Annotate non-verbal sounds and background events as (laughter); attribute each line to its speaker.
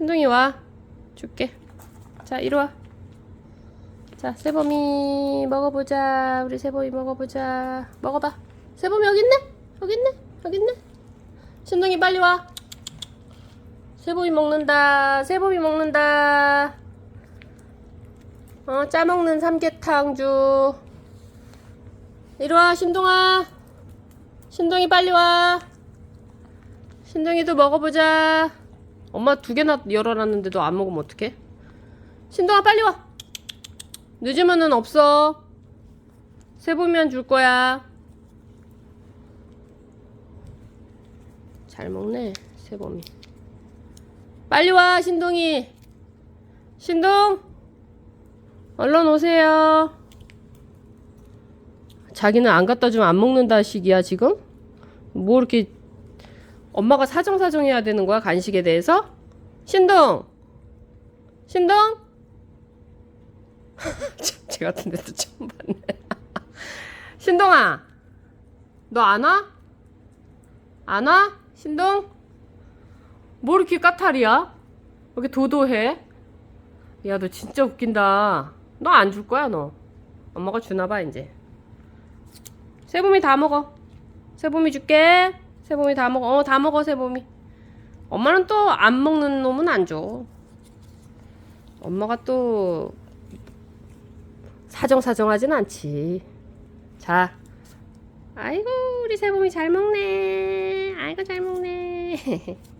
Speaker 1: 신동이 와. 줄게. 자, 이리 와. 자, 세범이 먹어보자. 우리 세범이 먹어보자. 먹어봐. 세범이 여기 있네? 여기 있네? 여기 있네? 신동이 빨리 와. 세범이 먹는다. 세범이 먹는다. 어, 짜먹는 삼계탕주. 이리 와, 신동아. 신동이 빨리 와. 신동이도 먹어보자. 엄마 두 개나 열어놨는데도 안 먹으면 어떡해? 신동아 빨리 와. 늦으면은 없어. 세보면 줄 거야. 잘 먹네, 세범이. 빨리 와, 신동이. 신동! 얼른 오세요. 자기는 안 갖다 주면 안 먹는다 식이야, 지금? 뭐 이렇게 엄마가 사정사정 해야 되는 거야, 간식에 대해서? 신동! 신동? (laughs) 쟤 같은 데도 처음 봤네. (laughs) 신동아! 너 안 와? 안 와? 신동? 뭐 이렇게 까탈이야? 왜 이렇게 도도해? 야, 너 진짜 웃긴다. 너 안 줄 거야, 너. 엄마가 주나 봐, 이제. 세봄이 다 먹어. 세봄이 줄게. 세봄이 다 먹어. 어, 다 먹어, 세봄이. 엄마는 또 안 먹는 놈은 안 줘. 엄마가 또 사정사정하진 않지. 자. 아이고, 우리 세봄이 잘 먹네. 아이고, 잘 먹네. (laughs)